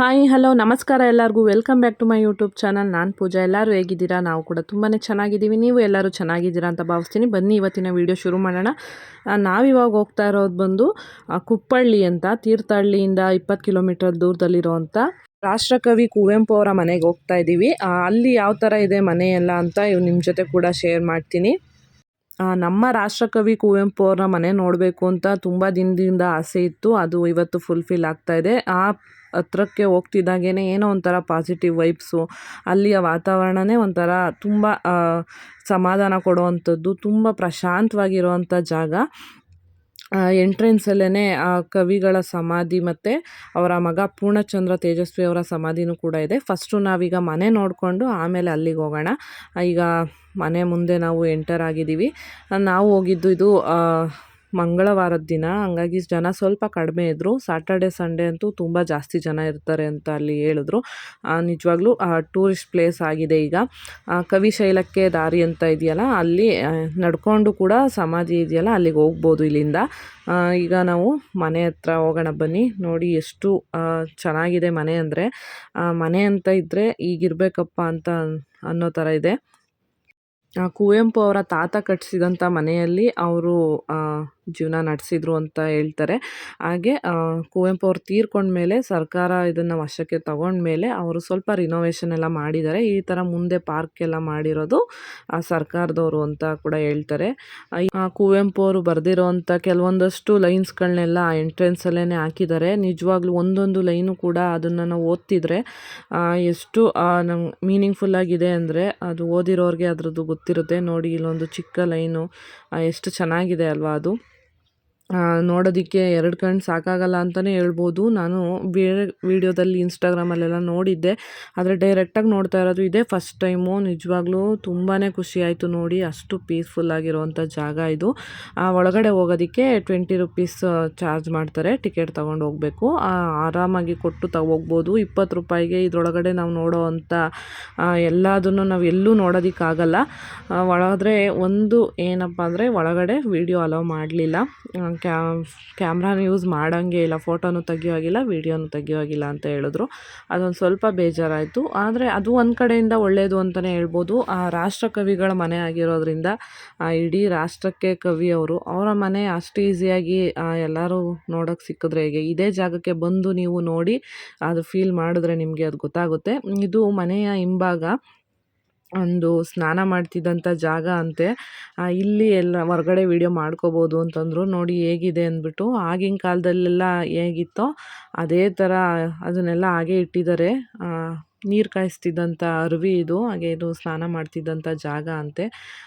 Hi hello ನಮಸ್ಕಾರ ಎಲ್ಲರಿಗೂ. Welcome back to my YouTube channel ನಾನು ಪೂಜಾ. ಎಲ್ಲರೂ ಹೇಗಿದ್ದೀರಾ? ನಾವು ಕೂಡ ತುಂಬಾ ಚೆನ್ನಾಗಿದ್ದೀವಿ. ನೀವು ಎಲ್ಲರೂ ಚೆನ್ನಾಗಿದ್ದೀರಾ ಅಂತ ಭಾವಿಸ್ತೀನಿ. ಬನ್ನಿ, ಇವತ್ತಿನ ವಿಡಿಯೋ ಶುರು ಮಾಡೋಣ. ನಾವಿವಾಗ ಹೋಗ್ತಾ ಇರೋದು ಬಂದು ಕುಪ್ಪಳ್ಳಿ ಅಂತ, ತೀರ್ಥಹಳ್ಳಿಯಿಂದ ಇಪ್ಪತ್ತು ಕಿಲೋಮೀಟರ್ ದೂರದಲ್ಲಿರುವಂಥ ರಾಷ್ಟ್ರಕವಿ ಕುವೆಂಪು ಅವರ ಮನೆಗೆ ಹೋಗ್ತಾ ಇದ್ದೀವಿ. ಅಲ್ಲಿ ಯಾವ ಥರ ಇದೆ ಮನೆ ಎಲ್ಲ ಅಂತ ನಿಮ್ಮ ಜೊತೆ ಕೂಡ ಶೇರ್ ಮಾಡ್ತೀನಿ. ನಮ್ಮ ರಾಷ್ಟ್ರಕವಿ ಕುವೆಂಪು ಅವರ ಮನೆ ನೋಡಬೇಕು ಅಂತ ತುಂಬ ದಿನದಿಂದ ಆಸೆ ಇತ್ತು. ಅದು ಇವತ್ತು ಫುಲ್ಫಿಲ್ ಆಗ್ತಾ ಇದೆ. ಆ ಹತ್ರಕ್ಕೆ ಹೋಗ್ತಿದ್ದಾಗೇನೆ ಏನೋ ಒಂಥರ ಪಾಸಿಟಿವ್ ವೈಬ್ಸು ಅಲ್ಲಿಯ ವಾತಾವರಣನೇ ಒಂಥರ ತುಂಬ ಸಮಾಧಾನ ಕೊಡುವಂಥದ್ದು, ತುಂಬ ಪ್ರಶಾಂತವಾಗಿರುವಂಥ ಜಾಗ. ಎಂಟ್ರೆನ್ಸಲ್ಲೇ ಆ ಕವಿಗಳ ಸಮಾಧಿ ಮತ್ತು ಅವರ ಮಗ ಪೂರ್ಣಚಂದ್ರ ತೇಜಸ್ವಿ ಅವರ ಸಮಾಧಿನೂ ಕೂಡ ಇದೆ. ಫಸ್ಟು ನಾವೀಗ ಮನೆ ನೋಡಿಕೊಂಡು ಆಮೇಲೆ ಅಲ್ಲಿಗೆ ಹೋಗೋಣ. ಈಗ ಮನೆ ಮುಂದೆ ನಾವು ಎಂಟರ್ ಆಗಿದ್ದೀವಿ. ನಾವು ಹೋಗಿದ್ದು ಇದು ಮಂಗಳವಾರದ ದಿನ. ಹಂಗಾಗಿ ಜನ ಸ್ವಲ್ಪ ಕಡಿಮೆ ಇದ್ದರು ಸಾಟರ್ಡೆ ಸಂಡೇ ಅಂತೂ ತುಂಬ ಜಾಸ್ತಿ ಜನ ಇರ್ತಾರೆ ಅಂತ ಅಲ್ಲಿ ಹೇಳಿದ್ರು. ನಿಜವಾಗ್ಲೂ ಟೂರಿಸ್ಟ್ ಪ್ಲೇಸ್ ಆಗಿದೆ ಈಗ. ಕವಿಶೈಲಕ್ಕೆ ದಾರಿ ಅಂತ ಇದೆಯಲ್ಲ, ಅಲ್ಲಿ ನಡ್ಕೊಂಡು ಕೂಡ ಸಮಾಧಿ ಇದೆಯಲ್ಲ, ಅಲ್ಲಿಗೆ ಹೋಗ್ಬೋದು ಇಲ್ಲಿಂದ. ಈಗ ನಾವು ಮನೆ ಹತ್ರ ಹೋಗೋಣ ಬನ್ನಿ. ನೋಡಿ ಎಷ್ಟು ಚೆನ್ನಾಗಿದೆ ಮನೆ ಅಂದರೆ. ಮನೆ ಅಂತ ಇದ್ದರೆ ಈಗಿರಬೇಕಪ್ಪ ಅಂತ ಅನ್ನೋ ಥರ ಇದೆ. ಕುವೆಂಪು ಅವರ ತಾತ ಕಟ್ಟಿಸಿದಂಥ ಮನೆಯಲ್ಲಿ ಅವರು ಜೀವನ ನಡೆಸಿದ್ರು ಅಂತ ಹೇಳ್ತಾರೆ. ಹಾಗೆ ಕುವೆಂಪು ಅವ್ರು ತೀರ್ಕೊಂಡ್ಮೇಲೆ ಸರ್ಕಾರ ಇದನ್ನು ವಶಕ್ಕೆ ತಗೊಂಡ್ಮೇಲೆ ಅವರು ಸ್ವಲ್ಪ ರಿನೋವೇಷನ್ ಎಲ್ಲ ಮಾಡಿದ್ದಾರೆ. ಈ ಥರ ಮುಂದೆ ಪಾರ್ಕ್ ಎಲ್ಲ ಮಾಡಿರೋದು, ಆ, ಸರ್ಕಾರದವರು ಅಂತ ಕೂಡ ಹೇಳ್ತಾರೆ. ಕುವೆಂಪು ಅವರು ಬರೆದಿರೋವಂಥ ಕೆಲವೊಂದಷ್ಟು ಲೈನ್ಸ್ಗಳನ್ನೆಲ್ಲ ಆ ಎಂಟ್ರೆನ್ಸಲ್ಲೇ ಹಾಕಿದ್ದಾರೆ. ನಿಜವಾಗ್ಲೂ ಒಂದೊಂದು ಲೈನು ಕೂಡ ಅದನ್ನು ನಾವು ಓದ್ತಿದ್ರೆ ಎಷ್ಟು ನಂಗೆ ಮೀನಿಂಗ್ಫುಲ್ ಆಗಿದೆ ಅಂದರೆ ಅದು ಓದಿರೋರಿಗೆ ಅದರದ್ದು ಗೊತ್ತಿರುತ್ತೆ. ನೋಡಿ ಇಲ್ಲೊಂದು ಚಿಕ್ಕ ಲೈನು ಎಷ್ಟು ಚೆನ್ನಾಗಿದೆ ಅಲ್ವಾ ಅದು. ನೋಡೋದಕ್ಕೆ ಎರಡು ಕಣ್ಣು ಸಾಕಾಗಲ್ಲ ಅಂತಲೇ ಹೇಳ್ಬೋದು. ನಾನು ಬೇರೆ ವೀಡಿಯೋದಲ್ಲಿ ಇನ್ಸ್ಟಾಗ್ರಾಮಲ್ಲೆಲ್ಲ ನೋಡಿದ್ದೆ. ಆದರೆ ಡೈರೆಕ್ಟಾಗಿ ನೋಡ್ತಾ ಇರೋದು ಇದೇ ಫಸ್ಟ್ ಟೈಮು ನಿಜವಾಗ್ಲೂ ತುಂಬಾ ಖುಷಿ ಆಯಿತು ನೋಡಿ. ಅಷ್ಟು ಪೀಸ್ಫುಲ್ ಆಗಿರುವಂಥ ಜಾಗ ಇದು. ಒಳಗಡೆ ಹೋಗೋದಕ್ಕೆ ಟ್ವೆಂಟಿ ರುಪೀಸ್ ಚಾರ್ಜ್ ಮಾಡ್ತಾರೆ. ಟಿಕೆಟ್ ತೊಗೊಂಡು ಹೋಗಬೇಕು. ಆರಾಮಾಗಿ ಕೊಟ್ಟು ತಗೋಗ್ಬೋದು ಇಪ್ಪತ್ತು ರೂಪಾಯಿಗೆ ಇದರೊಳಗಡೆ ನಾವು ನೋಡೋ ಅಂಥ ಎಲ್ಲದನ್ನು ನಾವು ಎಲ್ಲೂ ನೋಡೋದಕ್ಕಾಗಲ್ಲ. ಒಳಗಡೆ ಒಂದು ಏನಪ್ಪ ಅಂದರೆ ಒಳಗಡೆ ವಿಡಿಯೋ ಅಲೋ ಮಾಡಲಿಲ್ಲ. ಕ್ಯಾಮ್ರಾನ ಯೂಸ್ ಮಾಡೋಂಗೆ ಇಲ್ಲ, ಫೋಟೋನು ತೆಗಿಯೋ ಹಾಗಿಲ್ಲ ವೀಡಿಯೋನು ತೆಗಿಯೋ ಹಾಗಿಲ್ಲ ಅಂತ ಹೇಳಿದ್ರು. ಅದೊಂದು ಸ್ವಲ್ಪ ಬೇಜಾರಾಯಿತು. ಆದರೆ ಅದು ಒಂದು ಕಡೆಯಿಂದ ಒಳ್ಳೆಯದು ಅಂತಲೇ ಹೇಳ್ಬೋದು. ಆ ರಾಷ್ಟ್ರಕವಿಗಳ ಮನೆ ಆಗಿರೋದ್ರಿಂದ ಇಡೀ ರಾಷ್ಟ್ರಕ್ಕೆ ಕವಿ ಅವರು. ಅವರ ಮನೆ ಅಷ್ಟು ಈಸಿಯಾಗಿ ಎಲ್ಲರೂ ನೋಡೋಕ್ಕೆ ಸಿಕ್ಕಿದ್ರೆ ಹೇಗೆ? ಇದೇ ಜಾಗಕ್ಕೆ ಬಂದು ನೀವು ನೋಡಿ, ಅದು ಫೀಲ್ ಮಾಡಿದ್ರೆ ನಿಮಗೆ ಅದು ಗೊತ್ತಾಗುತ್ತೆ. ಇದು ಮನೆಯ ಹಿಂಭಾಗ. ಒಂದು ಸ್ನಾನ ಮಾಡ್ತಿದ್ದಂಥ ಜಾಗ ಅಂತೆ. ಇಲ್ಲಿ ಎಲ್ಲ ಹೊರ್ಗಡೆ ವೀಡಿಯೋ ಮಾಡ್ಕೋಬೋದು ಅಂತಂದರು, ನೋಡಿ ಹೇಗಿದೆ ಅಂದ್ಬಿಟ್ಟು, ಆಗಿನ ಕಾಲದಲ್ಲೆಲ್ಲ ಹೇಗಿತ್ತೋ, ಅದೇ ಥರ ಅದನ್ನೆಲ್ಲ ಹಾಗೆ ಇಟ್ಟಿದ್ದಾರೆ. ನೀರು ಕಾಯಿಸ್ತಿದ್ದಂಥ ಅರುವಿ ಇದು, ಹಾಗೆ ಇದು ಸ್ನಾನ ಮಾಡ್ತಿದ್ದಂಥ ಜಾಗ ಅಂತೆ.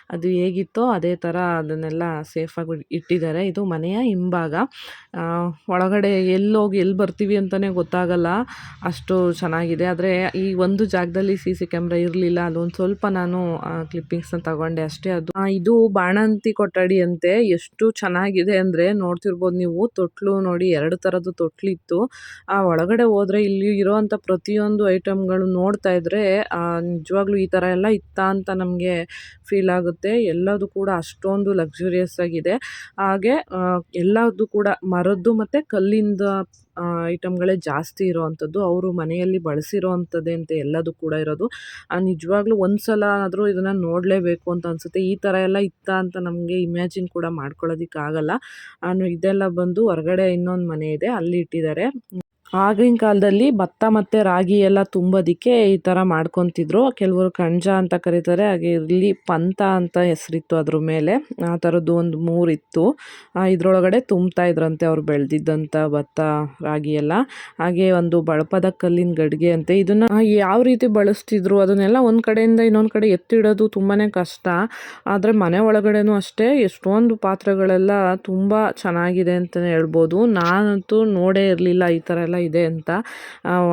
ಅದು ಹೇಗಿತ್ತೋ ಅದೇ ಥರ ಅದನ್ನೆಲ್ಲ ಸೇಫಾಗಿ ಇಟ್ಟಿದ್ದಾರೆ. ಇದು ಮನೆಯ ಹಿಂಭಾಗ. ಒಳಗಡೆ ಎಲ್ಲಿ ಎಲ್ಲೋಗಿ ಎಲ್ಲಿ ಬರ್ತೀವಿ ಅಂತಲೇ ಗೊತ್ತಾಗಲ್ಲ ಅಷ್ಟು ಚೆನ್ನಾಗಿದೆ. ಆದರೆ ಈ ಒಂದು ಜಾಗದಲ್ಲಿ ಸಿ ಸಿ ಕ್ಯಾಮ್ರಾ ಇರಲಿಲ್ಲ. ಅದೊಂದು ಸ್ವಲ್ಪ ನಾನು ಕ್ಲಿಪ್ಪಿಂಗ್ಸ್ನ ತಗೊಂಡೆ ಅಷ್ಟೇ ಅದು. ಇದು ಬಾಣಂತಿ ಕೊಠಡಿ ಅಂತೆ. ಎಷ್ಟು ಚೆನ್ನಾಗಿದೆ ಅಂದರೆ ನೋಡ್ತಿರ್ಬೋದು ನೀವು. ತೊಟ್ಲು ನೋಡಿ ಎರಡು ಥರದ್ದು ತೊಟ್ಲಿತ್ತು. ಆ, ಒಳಗಡೆ ಹೋದರೆ ಇಲ್ಲಿ ಇರೋವಂಥ ಪ್ರತಿಯೊಂದು ಐಟಮ್ಗಳು ನೋಡ್ತಾ ಇದ್ರೆ ಆ, ನಿಜವಾಗ್ಲೂ ಈ ಥರ ಎಲ್ಲ ಇತ್ತಾ ಅಂತ ನಮಗೆ ಫೀಲ್ ಆಗುತ್ತೆ. ಎಲ್ಲದು ಕೂಡ ಅಷ್ಟೊಂದು ಲಕ್ಸುರಿಯಸ್ ಆಗಿದೆ. ಹಾಗೆ ಎಲ್ಲದು ಕೂಡ ಮರದ್ದು ಮತ್ತು ಕಲ್ಲಿಂದ ಐಟಮ್ಗಳೇ ಜಾಸ್ತಿ ಇರೋವಂಥದ್ದು ಅವರು ಮನೆಯಲ್ಲಿ ಬಳಸಿರೋವಂಥದ್ದೇ ಅಂತ ಎಲ್ಲದು ಕೂಡ ಇರೋದು. ನಿಜವಾಗ್ಲೂ ಒಂದ್ಸಲ ಆದರೂ ಇದನ್ನು ನೋಡಲೇಬೇಕು ಅಂತ ಅನಿಸುತ್ತೆ. ಈ ಥರ ಎಲ್ಲ ಇತ್ತ ಅಂತ ನಮಗೆ ಇಮ್ಯಾಜಿನ್ ಕೂಡ ಮಾಡ್ಕೊಳ್ಳೋದಕ್ಕಾಗಲ್ಲ. ಇದೆಲ್ಲ ಬಂದು ಹೊರಗಡೆ ಇನ್ನೊಂದು ಮನೆ ಇದೆ ಅಲ್ಲಿ ಇಟ್ಟಿದ್ದಾರೆ. ಆಗಿನ ಕಾಲದಲ್ಲಿ ಭತ್ತ ಮತ್ತು ರಾಗಿ ಎಲ್ಲ ತುಂಬೋದಕ್ಕೆ ಈ ಥರ ಮಾಡ್ಕೊತಿದ್ರು. ಕೆಲವರು ಕಣಜ ಅಂತ ಕರೀತಾರೆ, ಹಾಗೆ ಇಲ್ಲಿ ಪಂತ ಅಂತ ಹೆಸರಿತ್ತು ಅದ್ರ ಮೇಲೆ. ಆ ಥರದ್ದು ಒಂದು ಮೂರಿತ್ತು. ಇದರೊಳಗಡೆ ತುಂಬ್ತಾ ಇದ್ರಂತೆ ಅವ್ರು ಬೆಳೆದಿದ್ದಂಥ ಭತ್ತ, ರಾಗಿ ಎಲ್ಲ. ಹಾಗೆ ಒಂದು ಬಳಪದ ಕಲ್ಲಿನ ಗಡಿಗೆ ಅಂತೆ. ಇದನ್ನು ಯಾವ ರೀತಿ ಬಳಸ್ತಿದ್ರು ಅದನ್ನೆಲ್ಲ ಒಂದು ಕಡೆಯಿಂದ ಇನ್ನೊಂದು ಕಡೆ ಎತ್ತಿಡೋದು ತುಂಬಾ ಕಷ್ಟ. ಆದರೆ ಮನೆ ಒಳಗಡೆನೂ ಅಷ್ಟೇ, ಎಷ್ಟೊಂದು ಪಾತ್ರೆಗಳೆಲ್ಲ ತುಂಬ ಚೆನ್ನಾಗಿದೆ ಅಂತಲೇ ಹೇಳ್ಬೋದು. ನಾನಂತೂ ನೋಡೇ ಇರಲಿಲ್ಲ ಈ ಥರ ಎಲ್ಲ ಇದೆ ಅಂತ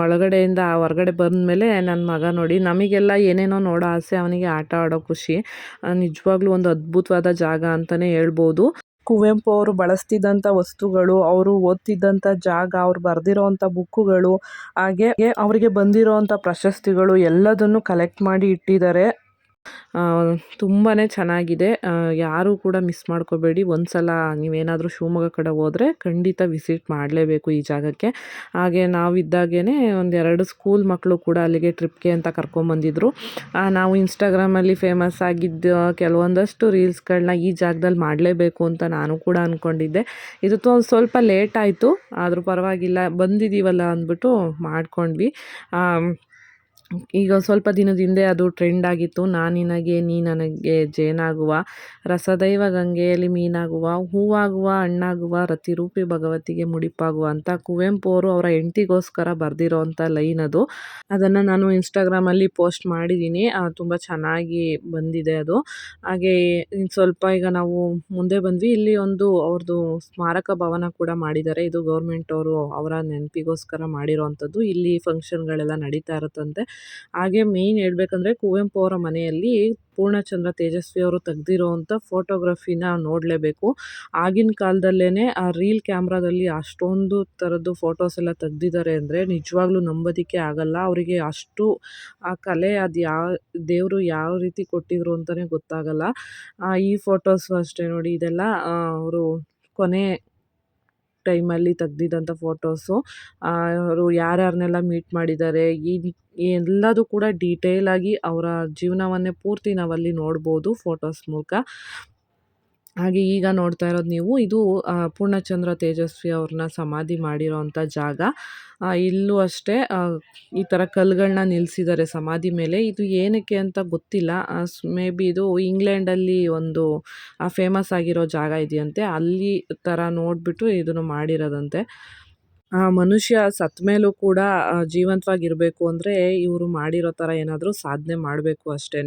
ಒಳಗಡೆಯಿಂದ ಹೊರಗಡೆ ಬಂದಮೇಲೆ ನನ್ನ ಮಗ ನೋಡಿ, ನಮಗೆಲ್ಲ ಏನೇನೋ ನೋಡೋ ಆಸೆ, ಅವನಿಗೆ ಆಟ ಆಡೋ ಖುಷಿ ನಿಜವಾಗ್ಲೂ ಒಂದು ಅದ್ಭುತವಾದ ಜಾಗ ಅಂತಲೇ ಹೇಳ್ಬೋದು. ಕುವೆಂಪು ಅವರು ಬಳಸ್ತಿದ್ದಂಥ ವಸ್ತುಗಳು, ಅವರು ಓದ್ತಿದ್ದಂಥ ಜಾಗ, ಅವ್ರು ಬರೆದಿರೋವಂಥ ಬುಕ್ಕುಗಳು, ಹಾಗೆ ಅವರಿಗೆ ಬಂದಿರೋವಂಥ ಪ್ರಶಸ್ತಿಗಳು ಎಲ್ಲದನ್ನು ಕಲೆಕ್ಟ್ ಮಾಡಿ ಇಟ್ಟಿದ್ದಾರೆ. ತುಂಬಾ ಚೆನ್ನಾಗಿದೆ. ಯಾರೂ ಕೂಡ ಮಿಸ್ ಮಾಡ್ಕೋಬೇಡಿ. ಒಂದ್ಸಲ ನೀವೇನಾದರೂ ಶಿವಮೊಗ್ಗ ಕಡೆ ಹೋದರೆ ಖಂಡಿತ ವಿಸಿಟ್ ಮಾಡಲೇಬೇಕು ಈ ಜಾಗಕ್ಕೆ. ಹಾಗೆ ನಾವಿದ್ದಾಗೇ ಒಂದೆರಡು ಸ್ಕೂಲ್ ಮಕ್ಕಳು ಕೂಡ ಅಲ್ಲಿಗೆ ಟ್ರಿಪ್ಗೆ ಅಂತ ಕರ್ಕೊಂಬಂದಿದ್ರು. ನಾವು ಇನ್ಸ್ಟಾಗ್ರಾಮಲ್ಲಿ ಫೇಮಸ್ ಆಗಿದ್ದ ಕೆಲವೊಂದಷ್ಟು ರೀಲ್ಸ್ಗಳನ್ನ ಈ ಜಾಗದಲ್ಲಿ ಮಾಡಲೇಬೇಕು ಅಂತ ನಾನು ಕೂಡ ಅಂದ್ಕೊಂಡಿದ್ದೆ ಇದು ತೊ, ಸ್ವಲ್ಪ ಲೇಟ್ ಆಯಿತು. ಆದರೂ ಪರವಾಗಿಲ್ಲ. ಬಂದಿದ್ದೀವಲ್ಲ ಅಂದ್ಬಿಟ್ಟು ಮಾಡ್ಕೊಂಡ್ವಿ. ಈಗ ಸ್ವಲ್ಪ ದಿನದ ಹಿಂದೆ ಅದು ಟ್ರೆಂಡ್ ಆಗಿತ್ತು. ನಾ ನಿನಗೆ ನೀ ನನಗೆ ಜೇನಾಗುವ, ರಸದೈವ ಗಂಗೆಯಲ್ಲಿ ಮೀನಾಗುವ, ಹೂವಾಗುವ, ಹಣ್ಣಾಗುವ, ರತಿರೂಪಿ ಭಗವತಿಗೆ ಮುಡಿಪಾಗುವ ಅಂತ ಕುವೆಂಪು ಅವರು ಅವರ ಹೆಂಡತಿಗೋಸ್ಕರ ಬರೆದಿರೋ ಅಂಥ ಲೈನ್ ಅದು. ಅದನ್ನು ನಾನು ಇನ್ಸ್ಟಾಗ್ರಾಮಲ್ಲಿ ಪೋಸ್ಟ್ ಮಾಡಿದ್ದೀನಿ. ತುಂಬ ಚೆನ್ನಾಗಿ ಬಂದಿದೆ ಅದು. ಹಾಗೆ ಸ್ವಲ್ಪ ಈಗ ನಾವು ಮುಂದೆ ಬಂದ್ವಿ. ಇಲ್ಲಿ ಒಂದು ಅವ್ರದ್ದು ಸ್ಮಾರಕ ಭವನ ಕೂಡ ಮಾಡಿದ್ದಾರೆ. ಇದು ಗೌರ್ಮೆಂಟ್ ಅವರು ಅವರ ನೆನಪಿಗೋಸ್ಕರ ಮಾಡಿರೋವಂಥದ್ದು ಇಲ್ಲಿ ಫಂಕ್ಷನ್ಗಳೆಲ್ಲ ನಡೀತಾ ಇರುತ್ತಂತೆ. ಹಾಗೆ ಮೇಯ್ನ್ ಹೇಳ್ಬೇಕಂದ್ರೆ ಕುವೆಂಪು ಅವರ ಮನೆಯಲ್ಲಿ ಪೂರ್ಣಚಂದ್ರ ತೇಜಸ್ವಿ ಅವರು ತೆಗ್ದಿರೋವಂಥ ಫೋಟೋಗ್ರಫಿನ ನೋಡಲೇಬೇಕು. ಆಗಿನ ಕಾಲದಲ್ಲೇ ಆ ರೀಲ್ ಕ್ಯಾಮ್ರಾದಲ್ಲಿ ಅಷ್ಟೊಂದು ಥರದ್ದು ಫೋಟೋಸ್ ಎಲ್ಲ ತೆಗ್ದಿದ್ದಾರೆ ಅಂದರೆ ನಿಜವಾಗ್ಲೂ ನಂಬೋದಕ್ಕೆ ಆಗಲ್ಲ. ಅವರಿಗೆ ಅಷ್ಟು ಆ ಕಲೆ ಅದು ಯಾವ ದೇವರು ಯಾವ ರೀತಿ ಕೊಟ್ಟಿದ್ರು ಅಂತಲೇ ಗೊತ್ತಾಗಲ್ಲ. ಈ ಫೋಟೋಸು ಅಷ್ಟೇ ನೋಡಿ ಇದೆಲ್ಲ ಅವರು ಕೊನೆ ಟೈಮಲ್ಲಿ ತೆಗ್ದಿದ್ದಂಥ ಫೋಟೋಸು ಅವರು ಯಾರ್ಯಾರನ್ನೆಲ್ಲ ಮೀಟ್ ಮಾಡಿದ್ದಾರೆ, ಈ ಎಲ್ಲದೂ ಕೂಡ ಡೀಟೇಲಾಗಿ ಅವರ ಜೀವನವನ್ನೇ ಪೂರ್ತಿ ನಾವಲ್ಲಿ ನೋಡ್ಬೋದು ಫೋಟೋಸ್ ಮೂಲಕ. ಹಾಗೆ ಈಗ ನೋಡ್ತಾ ಇರೋದು ನೀವು, ಇದು ಪೂರ್ಣಚಂದ್ರ ತೇಜಸ್ವಿ ಅವ್ರನ್ನ ಸಮಾಧಿ ಮಾಡಿರೋವಂಥ ಜಾಗ. ಇಲ್ಲೂ ಅಷ್ಟೇ ಈ ಥರ ಕಲ್ಲುಗಳನ್ನ ನಿಲ್ಲಿಸಿದ್ದಾರೆ ಸಮಾಧಿ ಮೇಲೆ. ಇದು ಏನಕ್ಕೆ ಅಂತ ಗೊತ್ತಿಲ್ಲ. ಮೇ ಬಿ ಇದು ಇಂಗ್ಲೆಂಡಲ್ಲಿ ಒಂದು ಫೇಮಸ್ ಆಗಿರೋ ಜಾಗ ಇದೆಯಂತೆ. ಅಲ್ಲಿ ಥರ ನೋಡಿಬಿಟ್ಟು ಇದನ್ನು ಮಾಡಿರೋದಂತೆ. ಆ ಮನುಷ್ಯ ಸತ್ತ ಮೇಲೂ ಕೂಡ ಜೀವಂತವಾಗಿರಬೇಕು ಅಂದರೆ ಇವರು ಮಾಡಿರೋ ಥರ ಏನಾದರೂ ಸಾಧನೆ ಮಾಡಬೇಕು ಅಷ್ಟೇ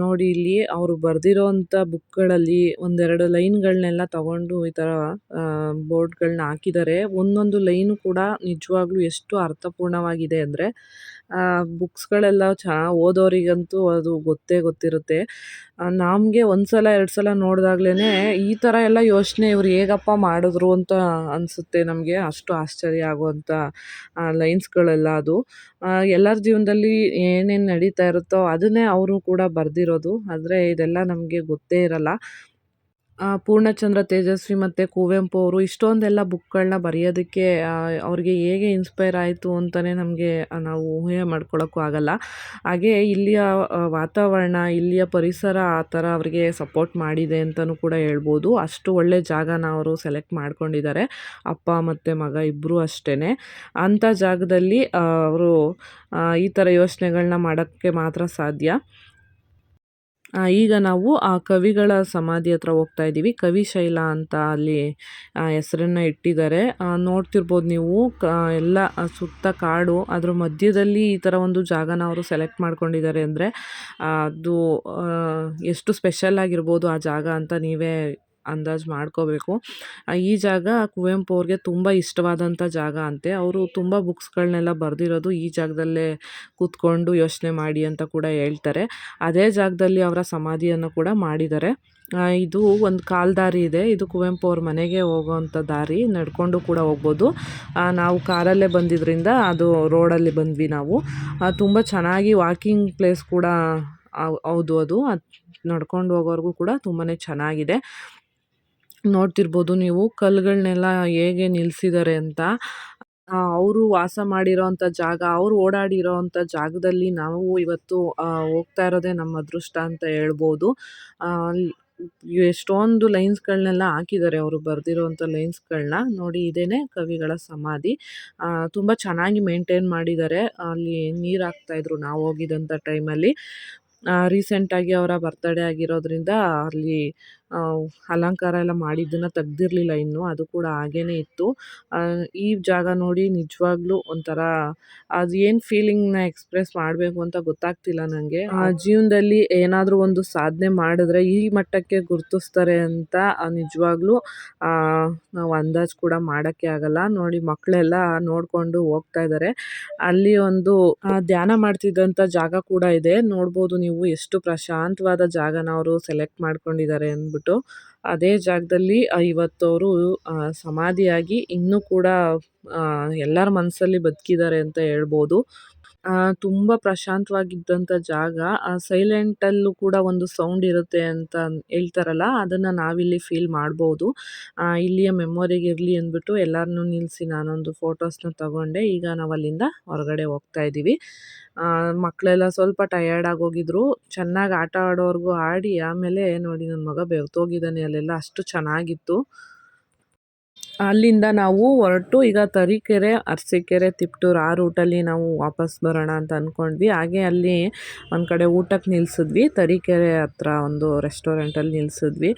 ನೋಡಿ ಇಲ್ಲಿ ಅವರು ಬರೆದಿರೋವಂಥ ಬುಕ್ಗಳಲ್ಲಿ ಒಂದೆರಡು ಲೈನ್ಗಳನ್ನೆಲ್ಲ ತಗೊಂಡು ಈ ಥರ ಬೋರ್ಡ್ಗಳನ್ನ ಹಾಕಿದ್ದಾರೆ. ಒಂದೊಂದು ಲೈನು ಕೂಡ ನಿಜವಾಗ್ಲೂ ಎಷ್ಟು ಅರ್ಥಪೂರ್ಣವಾಗಿದೆ ಅಂದರೆ ಬುಕ್ಸ್ಗಳೆಲ್ಲ ಚೆನ್ನಾಗಿ ಓದೋರಿಗಂತೂ ಅದು ಗೊತ್ತೇ ಗೊತ್ತಿರುತ್ತೆ. ನಮಗೆ ಒಂದು ಸಲ ಎರಡು ಸಲ ನೋಡಿದಾಗ್ಲೇ ಈ ಥರ ಎಲ್ಲ ಯೋಚನೆ ಇವ್ರು ಹೇಗಪ್ಪ ಮಾಡಿದ್ರು ಅಂತ ಅನಿಸುತ್ತೆ ನಮಗೆ. ಅಷ್ಟು ಆಶ್ಚರ್ಯ ಆಗುವಂಥ ಲೈನ್ಸ್ಗಳೆಲ್ಲ ಅದು. ಎಲ್ಲರ ಜೀವನದಲ್ಲಿ ಏನೇನು ನಡೀತಾ ಇರುತ್ತೋ ಅದನ್ನೇ ಅವರು ಕೂಡ ಬರೆದಿರೋದು. ಆದರೆ ಇದೆಲ್ಲ ನಮಗೆ ಗೊತ್ತೇ ಇರಲ್ಲ. ಪೂರ್ಣಚಂದ್ರ ತೇಜಸ್ವಿ ಮತ್ತು ಕುವೆಂಪು ಅವರು ಇಷ್ಟೊಂದೆಲ್ಲ ಬುಕ್ಗಳನ್ನ ಬರೆಯೋದಕ್ಕೆ ಅವ್ರಿಗೆ ಹೇಗೆ ಇನ್ಸ್ಪೈರ್ ಆಯಿತು ಅಂತಲೇ ನಮಗೆ ನಾವು ಊಹೆ ಮಾಡ್ಕೊಳ್ಳೋಕ್ಕೂ ಆಗಲ್ಲ. ಹಾಗೆ ಇಲ್ಲಿಯ ವಾತಾವರಣ, ಇಲ್ಲಿಯ ಪರಿಸರ ಆ ಥರ ಅವರಿಗೆ ಸಪೋರ್ಟ್ ಮಾಡಿದೆ ಅಂತಲೂ ಕೂಡ ಹೇಳ್ಬೋದು. ಅಷ್ಟು ಒಳ್ಳೆ ಜಾಗನ ಅವರು ಸೆಲೆಕ್ಟ್ ಮಾಡ್ಕೊಂಡಿದ್ದಾರೆ. ಅಪ್ಪ, ಮತ್ತು ಮಗ ಇಬ್ಬರೂ ಅಷ್ಟೇ ಅಂಥ ಜಾಗದಲ್ಲಿ ಅವರು ಈ ಥರ ಯೋಚನೆಗಳನ್ನ ಮಾಡೋಕ್ಕೆ ಮಾತ್ರ ಸಾಧ್ಯ. ಈಗ ನಾವು ಆ ಕವಿಗಳ ಸಮಾಧಿ ಹತ್ರ ಹೋಗ್ತಾ ಇದ್ದೀವಿ. ಕವಿಶೈಲ ಅಂತ ಅಲ್ಲಿ ಹೆಸರನ್ನ ಇಟ್ಟಿದ್ದಾರೆ. ನೋಡ್ತಿರ್ಬೋದು ನೀವು, ಕ, ಎಲ್ಲ ಸುತ್ತ ಕಾಡು, ಅದ್ರ ಮಧ್ಯದಲ್ಲಿ ಈ ಥರ ಒಂದು ಜಾಗನ ಅವರು ಸೆಲೆಕ್ಟ್ ಮಾಡ್ಕೊಂಡಿದ್ದಾರೆ ಅಂದರೆ ಅದು ಎಷ್ಟು ಸ್ಪೆಷಲ್ ಆಗಿರ್ಬೋದು ಆ ಜಾಗ ಅಂತ ನೀವೇ ಅಂದಾಜು ಮಾಡ್ಕೋಬೇಕು. ಈ ಜಾಗ ಕುವೆಂಪು ಅವ್ರಿಗೆ ತುಂಬ ಇಷ್ಟವಾದಂಥ ಜಾಗ ಅಂತೆ. ಅವರು ತುಂಬ ಬುಕ್ಸ್ಗಳನ್ನೆಲ್ಲ ಬರೆದಿರೋದು ಈ ಜಾಗದಲ್ಲೇ ಕೂತ್ಕೊಂಡು ಯೋಚನೆ ಮಾಡಿ ಅಂತ ಕೂಡ ಹೇಳ್ತಾರೆ. ಅದೇ ಜಾಗದಲ್ಲಿ ಅವರ ಸಮಾಧಿಯನ್ನು ಕೂಡ ಮಾಡಿದ್ದಾರೆ. ಇದು ಒಂದು ಕಾಲ್ದಾರಿ ಇದೆ. ಇದು ಕುವೆಂಪು ಅವ್ರ ಮನೆಗೆ ಹೋಗೋವಂಥ ದಾರಿ, ನಡ್ಕೊಂಡು ಕೂಡ ಹೋಗ್ಬೋದು. ನಾವು ಕಾರಲ್ಲೇ ಬಂದಿದ್ದರಿಂದ ಅದು ರೋಡಲ್ಲಿ ಬಂದ್ವಿ ನಾವು. ತುಂಬ ಚೆನ್ನಾಗಿ ವಾಕಿಂಗ್ ಪ್ಲೇಸ್ ಕೂಡ ಹೌದು ಅದು. ಅದು ನಡ್ಕೊಂಡು ಹೋಗೋರ್ಗೂ ಕೂಡ ತುಂಬಾ ಚೆನ್ನಾಗಿದೆ. ನೋಡ್ತಿರ್ಬೋದು ನೀವು ಕಲ್ಲುಗಳ್ನೆಲ್ಲ ಹೇಗೆ ನಿಲ್ಲಿಸಿದ್ದಾರೆ ಅಂತ. ಅವರು ವಾಸ ಮಾಡಿರೋವಂಥ ಜಾಗ, ಅವರು ಓಡಾಡಿರೋವಂಥ ಜಾಗದಲ್ಲಿ ನಾವು ಇವತ್ತು ಹೋಗ್ತಾ ಇರೋದೇ ನಮ್ಮ ಅದೃಷ್ಟ ಅಂತ ಹೇಳ್ಬೋದು. ಎಷ್ಟೊಂದು ಲೈನ್ಸ್ಗಳನ್ನೆಲ್ಲ ಹಾಕಿದ್ದಾರೆ ಅವರು ಬರೆದಿರೋವಂಥ ಲೈನ್ಸ್ಗಳನ್ನ ನೋಡಿ ಇದೇ ಕವಿಗಳ ಸಮಾಧಿ. ತುಂಬ ಚೆನ್ನಾಗಿ ಮೇಂಟೈನ್ ಮಾಡಿದ್ದಾರೆ ಅಲ್ಲಿ ನೀರು ಹಾಕ್ತಾಯಿದ್ರು ನಾವು ಹೋಗಿದ್ದಂಥ ಟೈಮಲ್ಲಿ. ರೀಸೆಂಟಾಗಿ ಅವರ ಬರ್ತಡೇ ಆಗಿರೋದ್ರಿಂದ ಅಲ್ಲಿ ಅಲಂಕಾರ ಎಲ್ಲ ಮಾಡಿದ್ದನ್ನು ತೆಗ್ದಿರ್ಲಿಲ್ಲ ಇನ್ನೂ ಅದು ಕೂಡ ಹಾಗೇ ಇತ್ತು. ಈ ಜಾಗ ನೋಡಿ ನಿಜವಾಗ್ಲೂ ಒಂಥರ ಅದು ಏನು ಫೀಲಿಂಗ್ನ ಎಕ್ಸ್ಪ್ರೆಸ್ ಮಾಡಬೇಕು ಅಂತ ಗೊತ್ತಾಗ್ತಿಲ್ಲ ನನಗೆ ಜೀವನದಲ್ಲಿ ಏನಾದರೂ ಒಂದು ಸಾಧನೆ ಮಾಡಿದ್ರೆ ಈ ಮಟ್ಟಕ್ಕೆ ಗುರುತಿಸ್ತಾರೆ ಅಂತ ನಿಜವಾಗ್ಲೂ ನಾವು ಅಂದಾಜು ಕೂಡ ಮಾಡೋಕ್ಕೆ ಆಗಲ್ಲ. ನೋಡಿ ಮಕ್ಕಳೆಲ್ಲ ನೋಡಿಕೊಂಡು ಹೋಗ್ತಾ ಇದ್ದಾರೆ ಅಲ್ಲಿ ಒಂದು ಧ್ಯಾನ ಮಾಡ್ತಿದ್ದಂಥ ಜಾಗ ಕೂಡ ಇದೆ. ನೋಡ್ಬೋದು ನೀವು ಎಷ್ಟು ಪ್ರಶಾಂತವಾದ ಜಾಗನ ಅವರು ಸೆಲೆಕ್ಟ್ ಮಾಡ್ಕೊಂಡಿದ್ದಾರೆ ಅಂದ್ಬಿಟ್ಟು. ಅದೇ ಜಾಗದಲ್ಲಿ ಇವತ್ತು ಅವರು ಸಮಾಧಿಯಾಗಿ ಇನ್ನೂ ಕೂಡ ಎಲ್ಲರ ಮನಸ್ಸಲ್ಲಿ ಬದುಕಿದ್ದಾರೆ ಅಂತ ಹೇಳ್ಬೋದು. ತುಂಬ ಪ್ರಶಾಂತವಾಗಿದ್ದಂಥ ಜಾಗ. ಸೈಲೆಂಟಲ್ಲೂ ಕೂಡ ಒಂದು ಸೌಂಡ್ ಇರುತ್ತೆ ಅಂತ ಹೇಳ್ತಾರಲ್ಲ ಅದನ್ನು ನಾವಿಲ್ಲಿ ಫೀಲ್ ಮಾಡ್ಬೋದು. ಆ, ಇಲ್ಲಿಯ ಮೆಮೊರಿಗೆ ಇರಲಿ ಅಂದ್ಬಿಟ್ಟು ಎಲ್ಲರನ್ನೂ ನಿಲ್ಲಿಸಿ ನಾನೊಂದು ಫೋಟೋಸ್ನ ತಗೊಂಡೆ. ಈಗ ನಾವು ಅಲ್ಲಿಂದ ಹೊರಗಡೆ ಹೋಗ್ತಾ ಇದ್ದೀವಿ ಆ, ಮಕ್ಕಳೆಲ್ಲ ಸ್ವಲ್ಪ ಟಯರ್ಡ್ ಆಗೋಗಿದ್ರು. ಚೆನ್ನಾಗಿ ಆಟ ಆಡೋವರೆಗೂ ಆಡಿ ಆಮೇಲೆ ನೋಡಿ ನನ್ನ ಮಗ ಬೆವ್ತೋಗಿದ್ದಾನೆ ಅಲ್ಲೆಲ್ಲ ಅಷ್ಟು ಚೆನ್ನಾಗಿತ್ತು. ಅಲ್ಲಿಂದ ನಾವು ಹೊರಟು ಈಗ ತರೀಕೆರೆ, ಅರಸೀಕೆರೆ, ತಿಪ್ಟೂರು ಆ ರೂಟಲ್ಲಿ ನಾವು ವಾಪಸ್ ಬರೋಣ ಅಂತ ಅಂದ್ಕೊಂಡ್ವಿ ಹಾಗೆ ಅಲ್ಲಿ ಒಂದು ಕಡೆ ಊಟಕ್ಕೆ ನಿಲ್ಲಿಸಿದ್ವಿ ತರೀಕೆರೆ ಹತ್ರ ಒಂದು ರೆಸ್ಟೋರೆಂಟಲ್ಲಿ ನಿಲ್ಲಿಸಿದ್ವಿ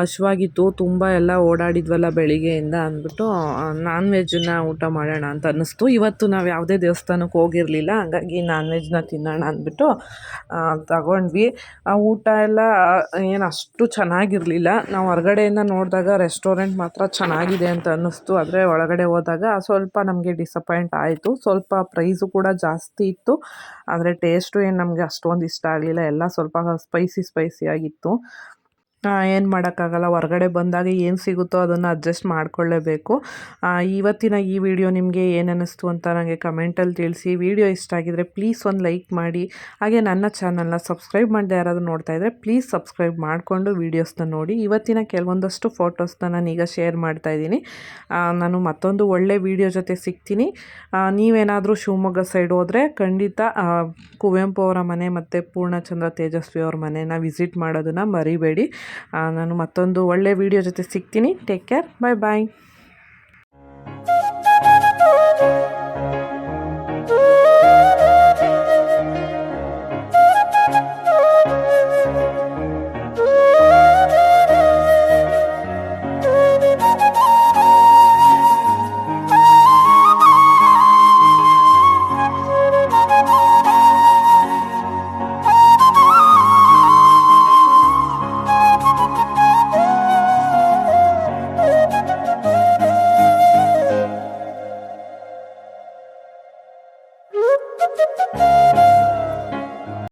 ಹಶ್ವಾಗಿತ್ತು. ತುಂಬ ಎಲ್ಲ ಓಡಾಡಿದ್ವಲ್ಲ ಬೆಳಿಗ್ಗೆಯಿಂದ ಅಂದ್ಬಿಟ್ಟು ನಾನ್ ವೆಜ್ಜನ್ನ ಊಟ ಮಾಡೋಣ ಅಂತ ಅನ್ನಿಸ್ತು. ಇವತ್ತು ನಾವು ಯಾವುದೇ ದೇವಸ್ಥಾನಕ್ಕೆ ಹೋಗಿರಲಿಲ್ಲ. ಹಾಗಾಗಿ ನಾನ್ ವೆಜ್ನ ತಿನ್ನೋಣ ಅಂದ್ಬಿಟ್ಟು ತಗೊಂಡ್ವಿ. ಆ ಊಟ ಎಲ್ಲ ಏನು ಅಷ್ಟು ಚೆನ್ನಾಗಿರಲಿಲ್ಲ. ನಾವು ಹೊರಗಡೆಯಿಂದ ನೋಡಿದಾಗ ರೆಸ್ಟೋರೆಂಟ್ ಮಾತ್ರ ಚೆನ್ನಾಗಿದೆ ಅಂತ ಅನ್ನಿಸ್ತು. ಆದರೆ ಒಳಗಡೆ ಹೋದಾಗ ಸ್ವಲ್ಪ ನಮಗೆ ಡಿಸಪಾಯಿಂಟ್ ಆಯಿತು. ಸ್ವಲ್ಪ ಪ್ರೈಸು ಕೂಡ ಜಾಸ್ತಿ ಇತ್ತು. ಆದರೆ ಟೇಸ್ಟು ಏನು ನಮಗೆ ಅಷ್ಟೊಂದು ಇಷ್ಟ ಆಗಲಿಲ್ಲ. ಎಲ್ಲ ಸ್ವಲ್ಪ ಸ್ಪೈಸಿ ಸ್ಪೈಸಿ ಆಗಿತ್ತು. ಏನು ಮಾಡೋಕ್ಕಾಗಲ್ಲ, ಹೊರಗಡೆ ಬಂದಾಗ ಏನು ಸಿಗುತ್ತೋ ಅದನ್ನು ಅಡ್ಜಸ್ಟ್ ಮಾಡ್ಕೊಳ್ಳೇಬೇಕು. ಇವತ್ತಿನ ಈ ವಿಡಿಯೋ ನಿಮಗೆ ಏನು ಅನ್ನಿಸ್ತು ಅಂತ ನನಗೆ ಕಮೆಂಟಲ್ಲಿ ತಿಳಿಸಿ. ವಿಡಿಯೋ ಇಷ್ಟ ಆಗಿದರೆ ಪ್ಲೀಸ್ ಒಂದು ಲೈಕ್ ಮಾಡಿ. ಹಾಗೆ ನನ್ನ ಚಾನಲ್ನ ಸಬ್ಸ್ಕ್ರೈಬ್ ಮಾಡದೆ ಯಾರಾದರೂ ನೋಡ್ತಾ ಇದ್ದರೆ ಪ್ಲೀಸ್ ಸಬ್ಸ್ಕ್ರೈಬ್ ಮಾಡಿಕೊಂಡು ವೀಡಿಯೋಸ್ನ ನೋಡಿ. ಇವತ್ತಿನ ಕೆಲವೊಂದಷ್ಟು ಫೋಟೋಸ್ನ ನಾನೀಗ ಶೇರ್ ಮಾಡ್ತಾ ಇದ್ದೀನಿ. ನಾನು ಮತ್ತೊಂದು ಒಳ್ಳೆ ವಿಡಿಯೋ ಜೊತೆ ಸಿಗ್ತೀನಿ. ನೀವೇನಾದರೂ ಶಿವಮೊಗ್ಗ ಸೈಡ್ ಹೋದರೆ ಖಂಡಿತ ಕುವೆಂಪು ಅವರ ಮನೆ ಮತ್ತು ಪೂರ್ಣಚಂದ್ರ ತೇಜಸ್ವಿ ಅವ್ರ ಮನೆನ ವಿಸಿಟ್ ಮಾಡೋದನ್ನು ಮರಿಬೇಡಿ. ನಾನು ಮತ್ತೊಂದು ಒಳ್ಳೆಯ ವಿಡಿಯೋ ಜೊತೆ ಸಿಗ್ತೀನಿ. ಟೇಕ್ ಕೇರ್ ಬಾಯ್ ಬಾಯ್